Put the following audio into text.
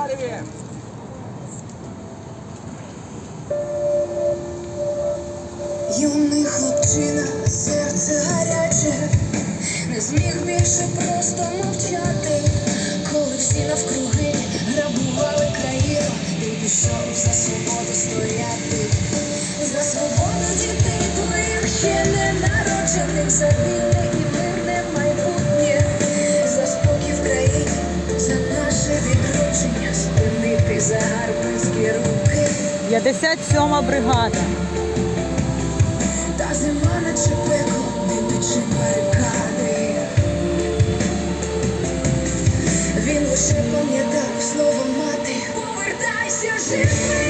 Заваливаем! Юний хлопчина, серце гаряче, не зміг більше просто мовчати, коли всі навкруги грабували країну, і пішов за свободу стояти, за свободу дітей твоїх ще не народжених, за вільне спинити загарбницькі руки. 57 бригада. Та зима наче пекло, димичі барикади. Він лише пам'ятав слово мати. Повертайся живий!